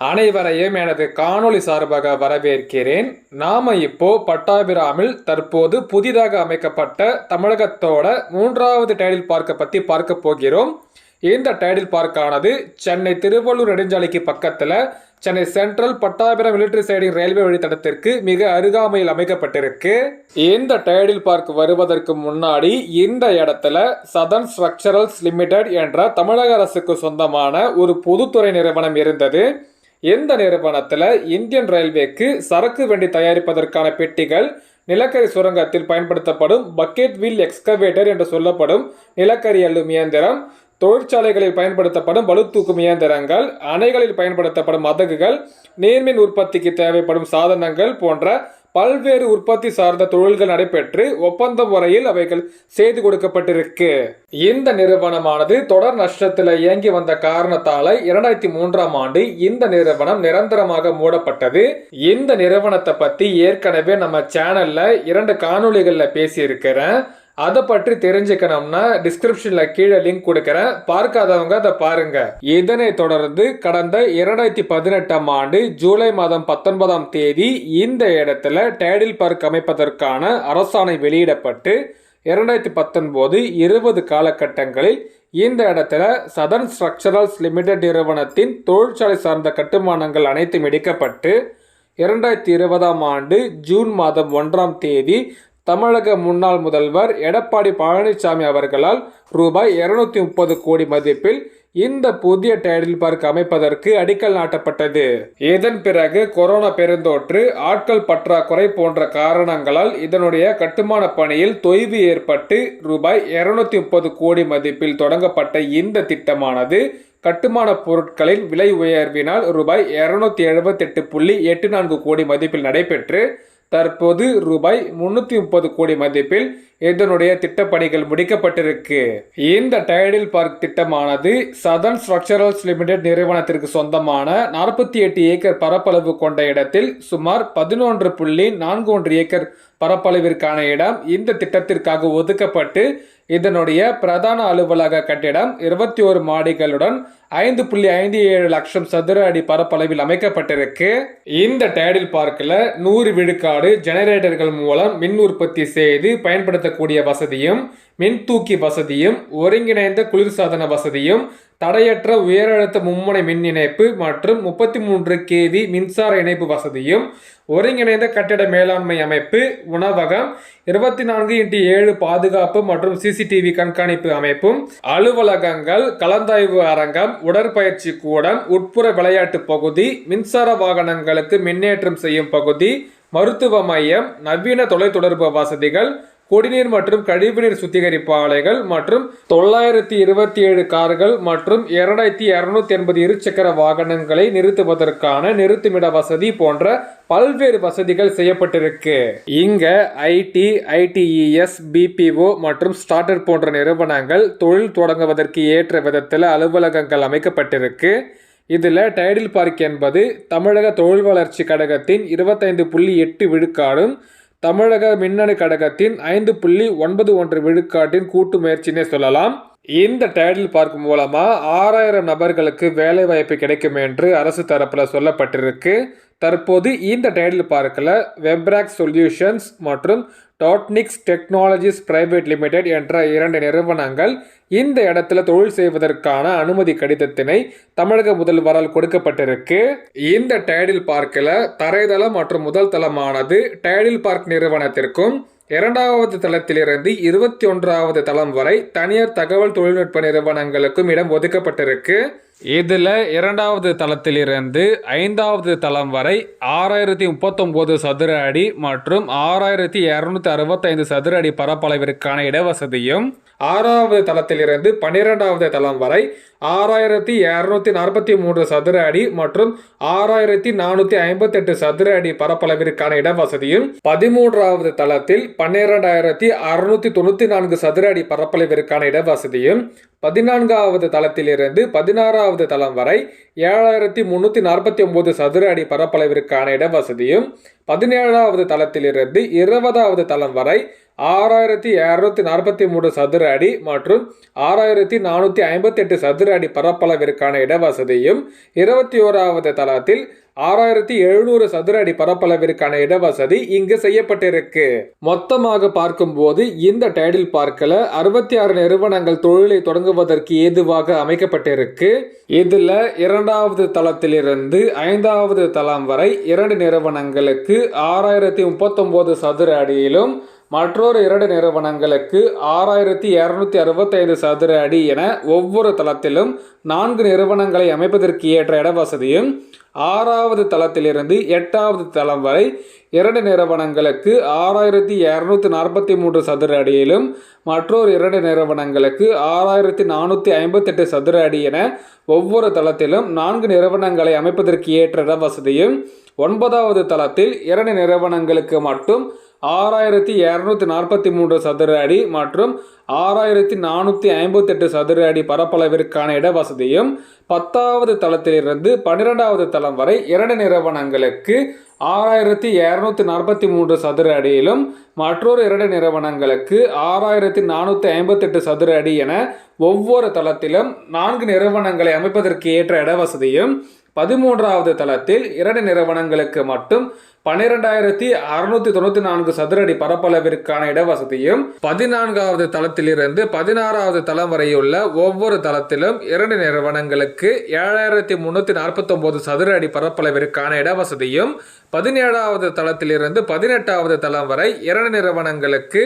அனைவரையும் எனது காணொளி சார்பாக வரவேற்கிறேன். நாம இப்போ பட்டாபிராமில் தற்போது புதிதாக அமைக்கப்பட்ட தமிழகத்தோட மூன்றாவது டைடில் பார்க்கை பற்றி பார்க்க போகிறோம். இந்த டைடில் பார்க்கானது சென்னை திருவள்ளூர் நெடுஞ்சாலைக்கு பக்கத்தில் Chennai Central Pattabiram military siding railway வழித்தடத்திற்கு மிக அருகாமையில் அமைக்கப்பட்டிருக்கு. இந்த டைடில் பார்க் வருவதற்கு முன்னாடி இந்த இடத்துல சதன் ஸ்ட்ரக்சரல்ஸ் லிமிடெட் என்ற தமிழக அரசுக்கு சொந்தமான ஒரு பொதுத்துறை நிறுவனம் இருந்தது. இந்த நிறுவனத்தில் இந்தியன் ரயில்வேக்கு சரக்கு வண்டி தயாரிப்பதற்கான பெட்டிகள் நிலக்கரி சுரங்கத்தில் பயன்படுத்தப்படும் பக்கெட் வீல் எக்ஸ்கவேட்டர் என்று சொல்லப்படும் நிலக்கரி அள்ளும் இயந்திரம் தொழிற்சாலைகளில் பயன்படுத்தப்படும் பளுதூக்கும் இயந்திரங்கள் அணைகளில் பயன்படுத்தப்படும் மதகுகள் நீர்மின் உற்பத்திக்கு தேவைப்படும் சாதனங்கள் போன்ற பல்வேறு உற்பத்தி சார்ந்த தொழில்கள் நடைபெற்று ஒப்பந்த முறையில் அவைகள் செய்து கொடுக்கப்பட்டிருக்கு. இந்த நிறுவனமானது தொடர் நஷ்டத்தில் இயங்கி வந்த காரணத்தால இரண்டாயிரத்தி மூன்றாம் ஆண்டு இந்த நிறுவனம் நிரந்தரமாக மூடப்பட்டது. இந்த நிறுவனத்தை பத்தி ஏற்கனவே நம்ம சேனல்ல இரண்டு காணொளிகள்ல பேசியிருக்கிறேன். அதை பற்றி தெரிஞ்சுக்கணும்னா டிஸ்கிரிப்ஷன்ல கீழே லிங்க் கொடுக்கறேன் பார்க்காதவங்க அதை பாருங்க. இதனை தொடர்ந்து கடந்த இரண்டாயிரத்தி பதினெட்டாம் ஆண்டு ஜூலை மாதம் பத்தொன்பதாம் தேதி இந்த இடத்துல டேடில் பார்க் அமைப்பதற்கான அரசாணை வெளியிடப்பட்டு இரண்டாயிரத்தி பத்தொன்பது இருபது காலகட்டங்களில் இந்த இடத்துல சதன் ஸ்ட்ரக்சரல்ஸ் லிமிடெட் நிறுவனத்தின் தொழிற்சாலை சார்ந்த கட்டுமானங்கள் அனைத்தும் இடிக்கப்பட்டு இரண்டாயிரத்தி இருபதாம் ஆண்டு ஜூன் மாதம் ஒன்றாம் தேதி தமிழக முன்னாள் முதல்வர் எடப்பாடி பழனிசாமி அவர்களால் ரூபாய் இருநூத்தி முப்பது கோடி மதிப்பில் இந்த புதிய டைடில் பார்க் அமைப்பதற்கு அடிக்கல் நாட்டப்பட்டது. இதன் பிறகு கொரோனா பெருந்தொற்று ஆட்கள் பற்றாக்குறை போன்ற காரணங்களால் இதனுடைய கட்டுமான பணியில் தொய்வு ஏற்பட்டு ரூபாய் இருநூத்தி முப்பது கோடி மதிப்பில் தொடங்கப்பட்ட இந்த திட்டமானது கட்டுமான பொருட்களின் விலை உயர்வினால் ரூபாய் இருநூத்தி எழுபத்தி எட்டு புள்ளி எட்டு நான்கு கோடி மதிப்பில் நடைபெற்று தற்போது ரூபாய் முன்னூற்றி முப்பது கோடி மதிப்பில் இதனுடைய திட்டப்பணிகள் முடிக்கப்பட்டிருக்கு. இந்த டைடில் பார்க் திட்டமானது சதன் ஸ்ட்ரக்சரல்ஸ் லிமிடெட் நிறுவனத்திற்கு சொந்தமான நாற்பத்தி எட்டு ஏக்கர் பரப்பளவு கொண்ட இடத்தில் சுமார் பதினொன்று புள்ளி நான்கு ஒன்று ஏக்கர் பரப்பளவிற்கான இடம் இந்த திட்டத்திற்காக ஒதுக்கப்பட்டு இதனுடைய பிரதான அலுவலக கட்டிடம் இருபத்தி ஒரு மாடிகளுடன் ஐந்து புள்ளி ஐந்து ஏழு லட்சம் சதுர அடி பரப்பளவில் அமைக்கப்பட்டிருக்கு. இந்த டேடில் பார்க்கில் நூறு விழுக்காடு ஜெனரேட்டர்கள் மூலம் மின் உற்பத்தி செய்து பயன்படுத்த பயன்படுத்தக்கூடிய வசதியும் மின் தூக்கி வசதியும் ஒருங்கிணைந்த குளிர்சாதன வசதியும் தடையற்ற உயரழுத்த மும்முனை மின் இணைப்பு மற்றும் முப்பத்தி மூன்று கேவி மின்சார இணைப்பு வசதியும் ஒருங்கிணைந்த கட்டிட மேலாண்மை அமைப்பு உணவகம் இருபத்தி நான்கு இன்ட்டு ஏழு பாதுகாப்பு மற்றும் சிசிடிவி கண்காணிப்பு அமைப்பும் அலுவலகங்கள் கலந்தாய்வு அரங்கம் உடற்பயிற்சி கூடம் உட்புற விளையாட்டு பகுதி மின்சார வாகனங்களுக்கு மின்னேற்றம் செய்யும் பகுதி மருத்துவ மையம் நவீன தொலைத்தொடர்பு வசதிகள் குடிநீர் மற்றும் கழிவுநீர் சுத்திகரிப்பு ஆலைகள் மற்றும் தொள்ளாயிரத்தி இருபத்தி ஏழு கார்கள் மற்றும் இரண்டாயிரத்தி இரநூத்தி எண்பது இருசக்கர வாகனங்களை நிறுத்துவதற்கான நிறுத்துமிட வசதி போன்ற பல்வேறு வசதிகள் செய்யப்பட்டிருக்கு. இங்க ஐடி ஐடிஇஎஸ் பிபிஓ மற்றும் ஸ்டார்டர் போன்ற நிறுவனங்கள் தொழில் தொடங்குவதற்கு ஏற்ற விதத்தில் அலுவலகங்கள் அமைக்கப்பட்டிருக்கு. இதில் டைடில் பார்க் என்பது தமிழக தொழில் வளர்ச்சி கழகத்தின் இருபத்தைந்து புள்ளி எட்டு விழுக்காடும் தமிழக மின்னணு கழகத்தின் ஐந்து புள்ளி ஒன்பது ஒன்று விழுக்காட்டின் கூட்டு முயற்சினே சொல்லலாம். இந்த டைடில் பார்க் மூலமா ஆறாயிரம் நபர்களுக்கு வேலை வாய்ப்பு கிடைக்கும் என்று அரசு தரப்புல சொல்லப்பட்டிருக்கு. தற்போது இந்த டைடில் பார்க்கில் வெப்ராக் சொல்யூஷன்ஸ் மற்றும் டாட்னிக்ஸ் டெக்னாலஜிஸ் பிரைவேட் லிமிடெட் என்ற இரண்டு நிறுவனங்கள் இந்த இடத்துல தொழில் செய்வதற்கான அனுமதி கடிதத்தினை தமிழக முதல்வரால் கொடுக்கப்பட்டிருக்கு. இந்த டைடில் பார்க்கில் தரைதளம் மற்றும் முதல் தளமானது டைடில் பார்க் நிறுவனத்திற்கும் இரண்டாவது தளத்திலிருந்து இருபத்தி ஒன்றாவது தளம் வரை தனியார் தகவல் தொழில்நுட்ப நிறுவனங்களுக்கும் இடம் ஒதுக்கப்பட்டிருக்கு. இதில் இரண்டாவது தளத்திலிருந்து ஐந்தாவது தளம் வரை ஆறாயிரத்தி முப்பத்தொம்போது சதுர அடி மற்றும் ஆறாயிரத்தி இரநூத்தி அறுபத்தைந்து சதுர அடி பரப்பளவிற்கான இடவசதியும் ஆறாவது தளத்திலிருந்து பன்னிரெண்டாவது தளம் வரை ஆறாயிரத்தி இரநூத்தி நாற்பத்தி மூன்று சதுர அடி மற்றும் ஆறாயிரத்தி நானூற்றி ஐம்பத்தெட்டு சதுர அடி பரப்பளவிற்கான இடவசதியும் பதிமூன்றாவது தளத்தில் பன்னிரெண்டாயிரத்தி அறுநூத்தி தொண்ணூற்றி நான்கு சதுர அடி பரப்பளவிற்கான இடவசதியும் பதினான்காவது தளத்திலிருந்து பதினாறாவது தளம் வரை ஏழாயிரத்தி முன்னூற்றி நாற்பத்தி ஒம்பது சதுர அடி பரப்பளவிற்கான இடவசதியும் பதினேழாவது தளத்திலிருந்து இருபதாவது தளம் வரை ஆறாயிரத்தி இரநூத்தி நாற்பத்தி மூணு சதுர அடி மற்றும் ஆறாயிரத்தி நானூற்றி ஐம்பத்தெட்டு சதுர அடி பரப்பளவிற்கான இடவசதியும் இருபத்தி ஓராவது தளத்தில் ஆறாயிரத்தி எழுநூறு சதுர அடி பரப்பளவிற்கான இடவசதி இங்கு செய்யப்பட்டிருக்கு. மொத்தமாக பார்க்கும்போது இந்த டைடில் பார்க்கில் அறுபத்தி ஆறு நிறுவனங்கள் தொழிலை தொடங்குவதற்கு ஏதுவாக அமைக்கப்பட்டிருக்கு. இதுல இரண்டாவது தளத்திலிருந்து ஐந்தாவது தளம் வரை இரண்டு நிறுவனங்களுக்கு ஆறாயிரத்தி முப்பத்தொன்பது சதுர அடியிலும் மற்றொரு இரண்டு நிறுவனங்களுக்கு ஆறாயிரத்தி இரநூத்தி அறுபத்தைந்து சதுர அடி என ஒவ்வொரு தளத்திலும் நான்கு நிறுவனங்களை அமைப்பதற்கு ஏற்ற இடவசதியும் ஆறாவது தளத்திலிருந்து எட்டாவது தளம் வரை இரண்டு நிறுவனங்களுக்கு ஆறாயிரத்தி இரநூத்தி நாற்பத்தி மூன்று சதுர அடியிலும் மற்றொரு இரண்டு நிறுவனங்களுக்கு ஆறாயிரத்தி நானூற்றி ஐம்பத்தெட்டு சதுர அடி என ஒவ்வொரு தளத்திலும் நான்கு நிறுவனங்களை அமைப்பதற்கு ஏற்ற இடவசதியும் ஒன்பதாவது தளத்தில் இரண்டு நிறுவனங்களுக்கு மட்டும் ஆறாயிரத்தி இரநூத்தி நாற்பத்தி மூன்று சதுர அடி மற்றும் ஆறாயிரத்தி நானூற்றி ஐம்பத்தெட்டு சதுர அடி பரப்பளவிற்கான இடவசதியும் பத்தாவது தளத்திலிருந்து பன்னிரெண்டாவது தளம் வரை இரண்டு நிறுவனங்களுக்கு ஆறாயிரத்தி இரநூத்தி நாற்பத்தி மூன்று சதுர அடியிலும் மற்றொரு இரண்டு நிறுவனங்களுக்கு ஆறாயிரத்தி நானூற்றி ஐம்பத்தெட்டு சதுர அடி என ஒவ்வொரு தளத்திலும் நான்கு நிறுவனங்களை அமைப்பதற்கு ஏற்ற இடவசதியும் பதிமூன்றாவது தளத்தில் இரண்டு நிறுவனங்களுக்கு மட்டும் பன்னிரெண்டாயிரத்தி அறுநூத்தி தொண்ணூத்தி நான்கு சதுரடி பரப்பளவிற்கான இடவசதியும் பதினான்காவது தளத்திலிருந்து பதினாறாவது தளம் வரையுள்ள ஒவ்வொரு தளத்திலும் இரண்டு நிறுவனங்களுக்கு ஏழாயிரத்தி முன்னூத்தி நாற்பத்தி ஒன்பது சதுர அடி பரப்பளவிற்கான இடவசதியும் பதினேழாவது தளத்திலிருந்து பதினெட்டாவது தளம் வரை இரண்டு நிறுவனங்களுக்கு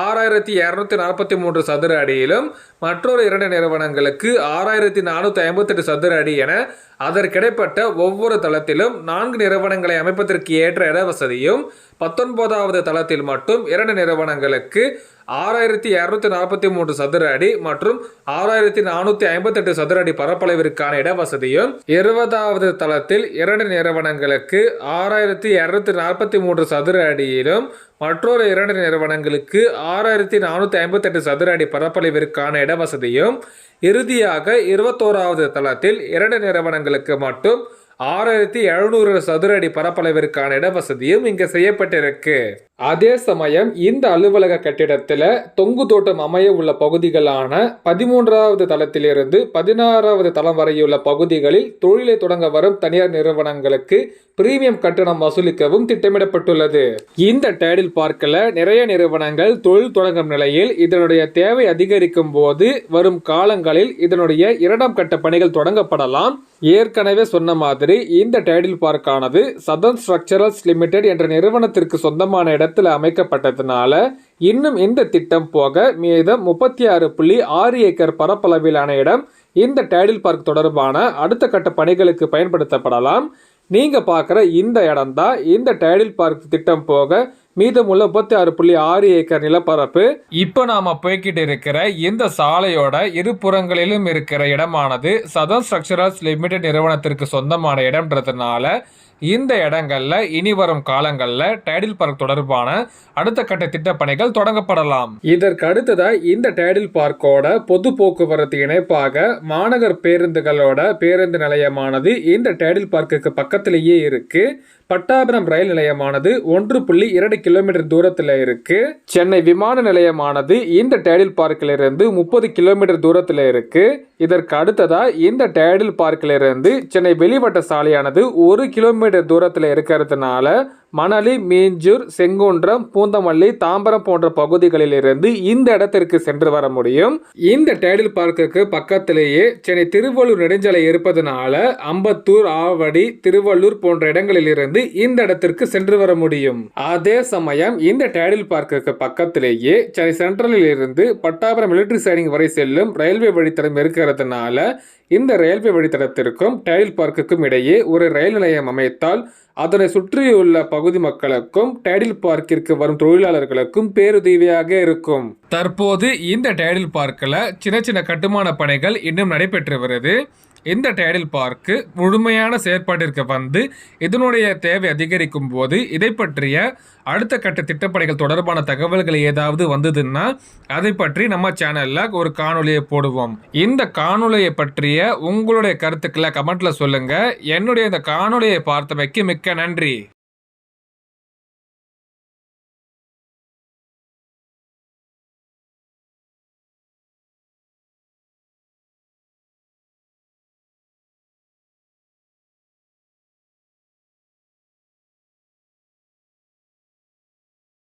ஆறாயிரத்தி இரநூத்தி நாற்பத்தி மூன்று சதுர அடியிலும் மற்றொரு இரண்டு நிறுவனங்களுக்கு ஆறாயிரத்தி நானூற்றி ஐம்பத்தெட்டு சதுர அடி என அதற்கிடைப்பட்ட ஒவ்வொரு தளத்திலும் நான்கு நிறுவனங்களை அமைப்பதற்கு ஏற்ற இடவசதியும் பத்தொன்பதாவது தளத்தில் மட்டும் இரண்டு நிறுவனங்களுக்கு ஆறாயிரத்தி இரநூத்தி நாற்பத்தி மூன்று சதுர அடி மற்றும் ஆறாயிரத்தி நானூற்றி ஐம்பத்தெட்டு சதுர அடி பரப்பளவிற்கான இடவசதியும் இருபதாவது தளத்தில் இரண்டு நிறுவனங்களுக்கு ஆறாயிரத்தி இரநூத்தி நாற்பத்தி மூன்று சதுர அடியிலும் மற்றொரு இரண்டு நிறுவனங்களுக்கு ஆறாயிரத்தி நானூற்றி ஐம்பத்தெட்டு சதுர அடி பரப்பளவிற்கான இடவசதியும் இறுதியாக இருபத்தோராவது தளத்தில் இரண்டு நிறுவனங்களுக்கு மட்டும் ஆறாயிரத்தி எழுநூறு சதுர அடி பரப்பளவிற்கான இடவசதியும் இங்கு செய்யப்பட்டிருக்கு. அதே சமயம் இந்த அலுவலக கட்டிடத்தில் தொங்கு தோட்டம் அமைய உள்ள பகுதிகளான பதிமூன்றாவது தளத்திலிருந்து பதினாறாவது தளம் வரையுள்ள பகுதிகளில் தொழிலை தொடங்க வரும் தனியார் நிறுவனங்களுக்கு பிரீமியம் கட்டணம் வசூலிக்கவும் திட்டமிடப்பட்டுள்ளது. இந்த டேடில் பார்க்கில் நிறைய நிறுவனங்கள் தொழில் தொடங்கும் நிலையில் இதனுடைய தேவை அதிகரிக்கும் போது வரும் காலங்களில் இதனுடைய இரண்டாம் கட்ட பணிகள் தொடங்கப்படலாம். ஏற்கனவே சொன்ன மாதிரி இந்த டைடில் பார்க்கானது சதன் ஸ்ட்ரக்சரல்ஸ் லிமிடெட் என்ற நிறுவனத்திற்கு சொந்தமான இடத்தில் அமைக்கப்பட்டதுனால இன்னும் இந்த திட்டம் போக மீதம் முப்பத்தி ஆறு புள்ளி ஆறு ஏக்கர் பரப்பளவிலான இடம் இந்த டைடில் பார்க் தொடர்பான அடுத்த கட்ட பணிகளுக்கு பயன்படுத்தப்படலாம். நீங்கள் பார்க்குற இந்த இடம்தான் இந்த டைடில் பார்க் திட்டம் போக மீதமுள்ள முப்பத்தி ஆறு புள்ளி ஆறு ஏக்கர் நிலப்பரப்பு. இப்போ நாம போய்கிட்டு இருக்கிற இந்த சாலையோட இருபுறங்களிலும் இருக்கிற இடமானது சதன் ஸ்ட்ரக்சரல்ஸ் லிமிடெட் நிறுவனத்திற்கு சொந்தமான இடம்ன்றதுனால இந்த இடங்கள்ல இனி வரும் காலங்கள்ல டைடில் பார்க் தொடர்பான அடுத்த கட்ட திட்டப்பணிகள் தொடங்கப்படலாம். இதற்கு அடுத்ததா இந்த டைடில் பார்க்கோட பொது போக்குவரத்து இணைப்பாக மாநகர் பேருந்துகளோட பேருந்து நிலையமானது இந்த டைடில் பார்க்குக்கு பக்கத்திலேயே இருக்கு. பட்டாபுரம் ரயில் நிலையமானது ஒன்று புள்ளி இரண்டு கிலோமீட்டர் தூரத்தில் இருக்கு. சென்னை விமான நிலையமானது இந்த டேடில் பார்க்கிலிருந்து முப்பது கிலோமீட்டர் தூரத்தில் இருக்கு. இதற்கு அடுத்ததா இந்த டேடில் பார்க்கிலிருந்து சென்னை வெளிவட்ட சாலையானது ஒரு கிலோமீட்டர் தூரத்தில் இருக்கிறதுனால மணலி மீஞ்சூர் செங்குன்றம் பூந்தமல்லி தாம்பரம் போன்ற பகுதிகளில் இருந்து இந்த இடத்திற்கு சென்று வர முடியும். இந்த டைடில் பார்க்குக்கு பக்கத்திலேயே சென்னை திருவள்ளூர் நெடுஞ்சாலை இருப்பதனால அம்பத்தூர் ஆவடி திருவள்ளூர் போன்ற இடங்களில் இருந்து இந்த இடத்திற்கு சென்று வர முடியும். அதே சமயம் இந்த டேடில் பார்க்குக்கு பக்கத்திலேயே சென்னை சென்ட்ரலில் இருந்து பட்டாபுரம் மிலிட்டரி சைடிங் வரை செல்லும் ரயில்வே வழித்தடம் இருக்கிறதுனால இந்த ரயில்வே வழித்தடத்திற்கும் டேடில் பார்க்குக்கும் இடையே ஒரு ரயில் நிலையம் அமைத்தால் அதனை சுற்றியுள்ள பகுதி மக்களுக்கும் டைடில் பார்க்கிற்கு வரும் தொழிலாளர்களுக்கும் பேருதவியாக இருக்கும். தற்போது இந்த டைடில் பார்க்கில் சின்ன சின்ன கட்டுமான பணிகள் இன்னும் நடைபெற்று வருது. இந்த டைடில் பார்க்கு முழுமையான செயற்பாட்டிற்கு வந்து இதனுடைய தேவை அதிகரிக்கும் போது இதை பற்றிய அடுத்த கட்ட திட்டப்பணிகள் தொடர்பான தகவல்கள் ஏதாவது வந்ததுன்னா அதை பற்றி நம்ம சேனலில் ஒரு காணொலியை போடுவோம். இந்த காணொலியை பற்றிய உங்களுடைய கருத்துக்களை கமெண்ட்ல சொல்லுங்க. என்னுடைய இந்த காணொலியை பார்த்தமைக்கு மிக்க நன்றி.